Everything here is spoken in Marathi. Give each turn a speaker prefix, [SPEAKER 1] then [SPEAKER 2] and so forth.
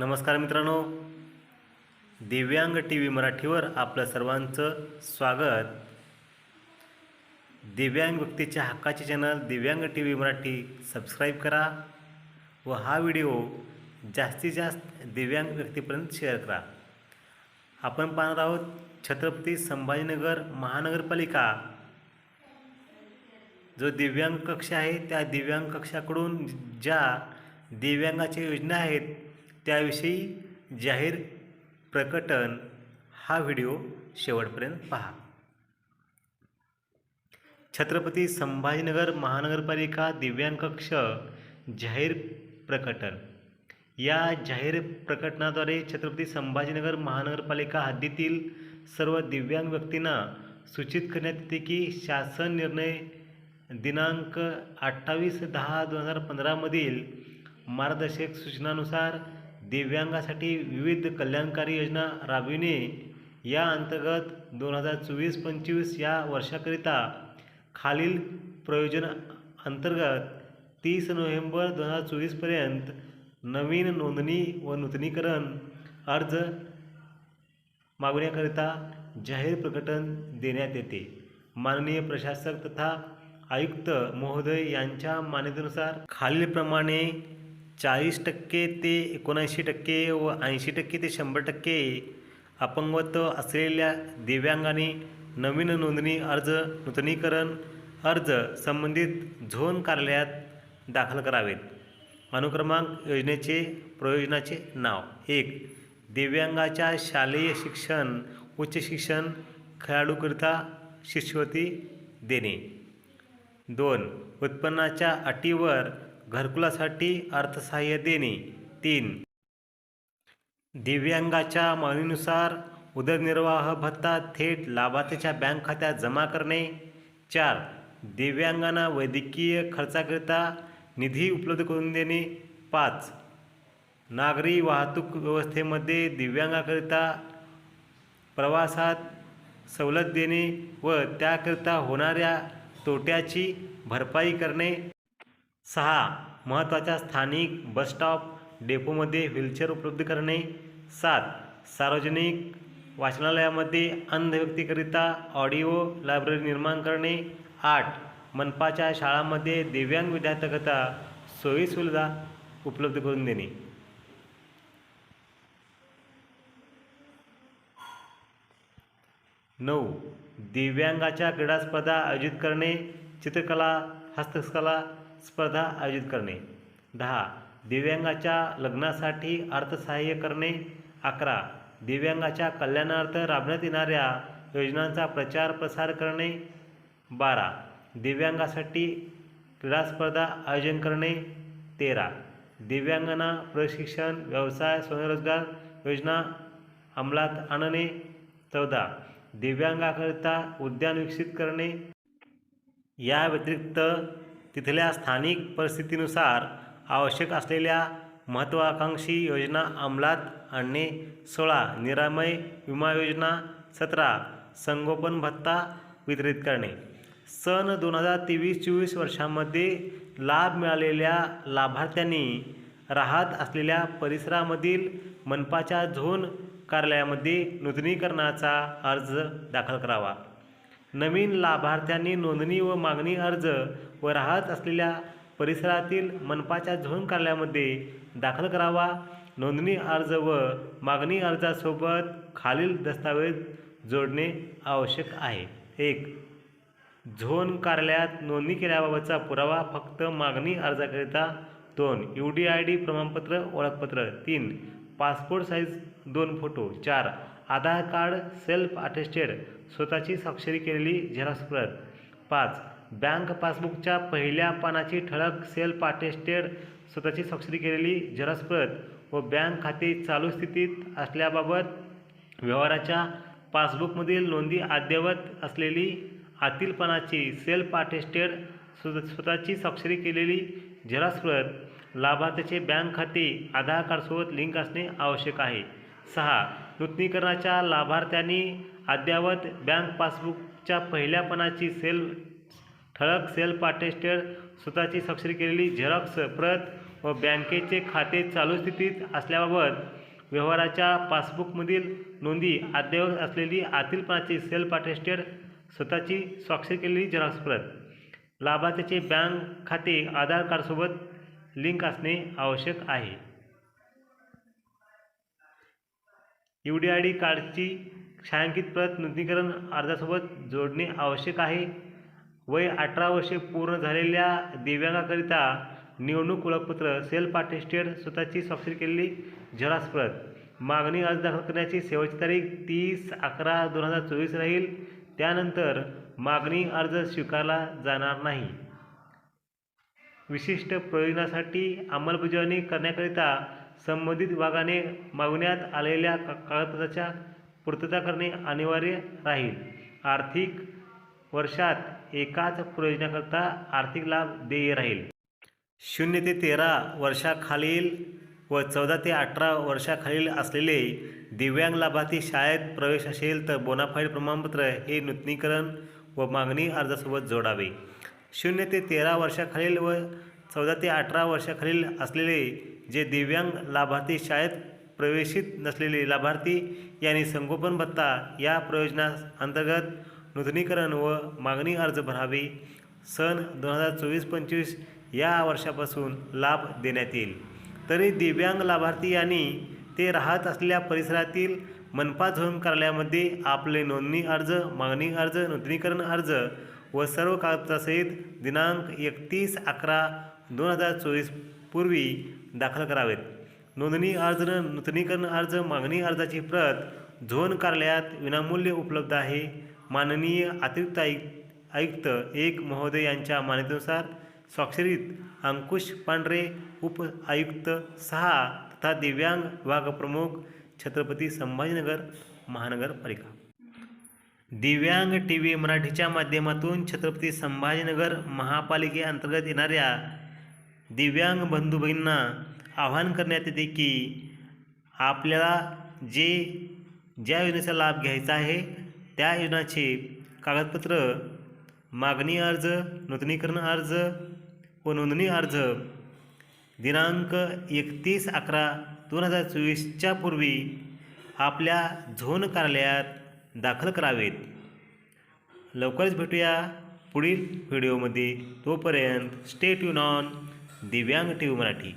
[SPEAKER 1] नमस्कार मित्रांनो. दिव्यांग टी व्ही मराठीवर आपलं सर्वांचं स्वागत. दिव्यांग व्यक्तीच्या हक्काचे चॅनल दिव्यांग टी व्ही मराठी सबस्क्राईब करा व हा व्हिडिओ जास्तीत जास्त दिव्यांग व्यक्तीपर्यंत शेअर करा. आपण पाहणार आहोत छत्रपती संभाजीनगर महानगरपालिका. जो दिव्यांग कक्ष आहे त्या दिव्यांग कक्षाकडून ज्या दिव्यांगाच्या योजना आहेत त्याविषयी जाहीर प्रकटन हा व्हिडिओ शेवटपर्यंत पहा. छत्रपती संभाजीनगर महानगरपालिका दिव्यांग कक्ष जाहीर प्रकटन. या जाहीर प्रकटनाद्वारे छत्रपती संभाजीनगर महानगरपालिका हद्दीतील सर्व दिव्यांग व्यक्तींना सूचित करण्यात येते की शासन निर्णय दिनांक अठ्ठावीस दहा दोन हजार पंधरामधील मार्गदर्शक सूचनानुसार दिव्यांगासाठी विविध कल्याणकारी योजना राबविणे या अंतर्गत दोन हजार चोवीस पंचवीस या वर्षाकरिता खालील प्रयोजन अंतर्गत तीस नोव्हेंबर दोन हजार चोवीसपर्यंत नवीन नोंदणी व नूतनीकरण अर्ज मागण्याकरिता जाहीर प्रकटन देण्यात येते. माननीय प्रशासक तथा आयुक्त महोदय यांच्या मान्यतेनुसार खालीलप्रमाणे चाळीस टक्के ते एकोणऐंशी टक्के व ऐंशी टक्के ते शंभर टक्के अपंगत्व असलेल्या दिव्यांगाने नवीन नोंदणी अर्ज नूतनीकरण अर्ज संबंधित झोन कार्यालयात दाखल करावेत. अनुक्रमांक योजनेचे प्रयोजनाचे नाव. एक दिव्यांगाच्या शालेय शिक्षण उच्च शिक्षण खेळाडूकरिता शिष्यवृत्ती देणे. दोन उत्पन्नाच्या अटीवर घरकुलासाठी अर्थसहाय्य देणे. तीन. दिव्यांगाच्या मागणीनुसार उदरनिर्वाह भत्ता थेट लाभार्थीच्या बँक खात्यात जमा करणे. चार. दिव्यांगांना वैद्यकीय खर्चाकरिता निधी उपलब्ध करून देणे. पाच. नागरी वाहतूक व्यवस्थेमध्ये दिव्यांगाकरिता प्रवासात सवलत देणे व त्याकरिता होणाऱ्या तोट्याची भरपाई करणे. सहा महत्त्वाच्या स्थानिक बसस्टॉप डेपोमध्ये व्हीलचेअर उपलब्ध करणे. सात सार्वजनिक वाचनालयामध्ये अंध व्यक्तीकरिता ऑडिओ लायब्ररी निर्माण करणे. आठ मनपाच्या शाळांमध्ये दिव्यांग विद्यार्थ्यांकरिता सोयीसुविधा उपलब्ध करून देणे. नऊ दिव्यांगाच्या क्रीडा स्पर्धा आयोजित करणे. चित्रकला हस्तकला स्पर्धा आयोजित करणे. दहा दिव्यांगाच्या लग्नासाठी अर्थसहाय्य करणे. अकरा दिव्यांगाच्या कल्याणार्थ राबण्यात येणाऱ्या योजनांचा प्रचार प्रसार करणे. बारा दिव्यांगासाठी क्रीडा स्पर्धा आयोजन करणे. तेरा दिव्यांगांना प्रशिक्षण व्यवसाय स्वयंरोजगार योजना अंमलात आणणे. चौदा दिव्यांगाकरिता उद्यान विकसित करणे. या व्यतिरिक्त तिथल्या स्थानिक परिस्थितीनुसार आवश्यक असलेल्या महत्त्वाकांक्षी योजना अंमलात आणणे सोळा निरामय विमा योजना सतरा संगोपन भत्ता वितरित करणे. सन दोन हजार तेवीस चोवीस वर्षामध्ये लाभ मिळालेल्या लाभार्थ्यांनी राहत असलेल्या परिसरामधील मनपाच्या झोन कार्यालयामध्ये नूतनीकरणाचा अर्ज दाखल करावा. नवीन लाभार्थ्यांनी नोंदणी व मागणी अर्ज व राहत असलेल्या परिसरातील मनपाच्या झोन कार्यालयामध्ये दाखल करावा. नोंदणी अर्ज व मागणी अर्जासोबत खालील दस्तावेज जोडणे आवश्यक आहे. एक झोन कार्यालयात नोंदणी केल्याबाबतचा पुरावा फक्त मागणी अर्जाकरिता. दोन यू डी आय डी प्रमाणपत्र ओळखपत्र. तीन पासपोर्ट साईज दोन फोटो. चार आधार कार्ड सेल्फ अटेस्टेड स्वतःची स्वाक्षरी केलेली झेरॉक्स प्रत. पाच बँक पासबुकच्या पहिल्या पानाची ठळक सेल्फ अटेस्टेड स्वतःची स्वाक्षरी केलेली झेरॉक्स प्रत व बँक खाते चालू स्थितीत असल्याबाबत व्यवहाराच्या पासबुकमधील नोंदी अद्ययावत असलेली आतील पानाची सेल्फ अटेस्टेड स्व स्वतःची स्वाक्षरी केलेली झेरॉक्स प्रत लाभार्थ्याचे बँक खाते आधार कार्डसोबत लिंक असणे आवश्यक आहे. सहा नूतनीकरणाच्या लाभार्थ्यांनी अद्ययावत बँक पासबुकच्या पहिल्या पानाची सेल ठळक सेल्फ अटेस्टेड स्वतःची स्वाक्षरी केलेली झेरॉक्स प्रत व बँकेचे खाते चालू स्थितीत असल्याबाबत व्यवहाराच्या पासबुकमधील नोंदी अद्ययावत असलेली आतील पानाची सेल्फ अटेस्टेड स्वतःची स्वाक्षरी केलेली झेरॉक्स प्रत. लाभार्थ्याचे बँक खाते आधार कार्डसोबत लिंक असणे आवश्यक आहे. यू डी आय डी कार्डची छायांकित प्रत नूतनीकरण अर्जासोबत जोडणे आवश्यक आहे. वय अठरा वर्षे पूर्ण झालेल्या दिव्यांगाकरिता निवडणूक ओळखपत्र सेल्फ अटेस्टेड स्वतःची स्वाक्षरी केलेली झरासप्रत प्रत मागणी अर्ज दाखल करण्याची शेवटची तारीख तीस अकरा दोन हजार चोवीस राहील. त्यानंतर मागणी अर्ज स्वीकारला जाणार नाही. विशिष्ट प्रयोजनासाठी अंमलबजावणी करण्याकरिता संबंधित विभागाने मागवण्यात आलेल्या का कागदपत्राच्या पूर्तता करणे अनिवार्य राहील. आर्थिक वर्षात एकाच प्रयोजनाकरता आर्थिक लाभ देय राहील. शून्य ते तेरा वर्षाखालील व चौदा ते अठरा वर्षाखालील असलेले दिव्यांग लाभार्थी शाळेत प्रवेश असेल तर बोनाफाईड प्रमाणपत्र हे नूतनीकरण व मागणी अर्जासोबत जोडावे. शून्य ते तेरा वर्षाखालील व चौदा ते अठरा वर्षाखालील असलेले जे दिव्यांग लाभार्थी शाळेत प्रवेशित नसलेले लाभार्थी यांनी संगोपन भत्ता या प्रयोजना अंतर्गत नूतनीकरण व मागणी अर्ज भरावे. सन दोन हजार चोवीस पंचवीस या वर्षापासून लाभ देण्यात येईल. तरी दिव्यांग लाभार्थी यांनी ते राहत असलेल्या परिसरातील मनपा झोन कार्यालयामध्ये आपले नोंदणी अर्ज मागणी अर्ज नूतनीकरण अर्ज व सर्व कागदपत्रासहित दिनांक एकतीस अकरा दोन हजार चोवीस पूर्वी दाखल करावेत. नोंदणी अर्ज नूतनीकरण अर्ज मागणी अर्जाची प्रत झोन कार्यालयात विनामूल्य उपलब्ध आहे. माननीय अतिरिक्त आयुक्त आयुक्त एक महोदय यांच्या मान्यतेनुसार स्वाक्षरीत अंकुश पांढरे उप आयुक्त सहा तथा दिव्यांग विभागप्रमुख छत्रपती संभाजीनगर महानगरपालिका दिव्यांग टी व्ही मराठीच्या माध्यमातून छत्रपती संभाजीनगर महापालिकेअंतर्गत येणाऱ्या दिव्यांग बंधू भगिनींना आवाहन करण्यात येते की आपल्याला जे ज्या योजनेचा लाभ घ्यायचा आहे त्या योजनाचे कागदपत्र मागणी अर्ज नूतनीकरण अर्ज व नोंदणी अर्ज दिनांक एकतीस अकरा दोन हजार चोवीसच्या पूर्वी आपल्या झोन कार्यालयात दाखल करावेत. लवकरच भेटूया पुढील व्हिडिओमध्ये. तोपर्यंत stay tune on Divyang T V Marathi.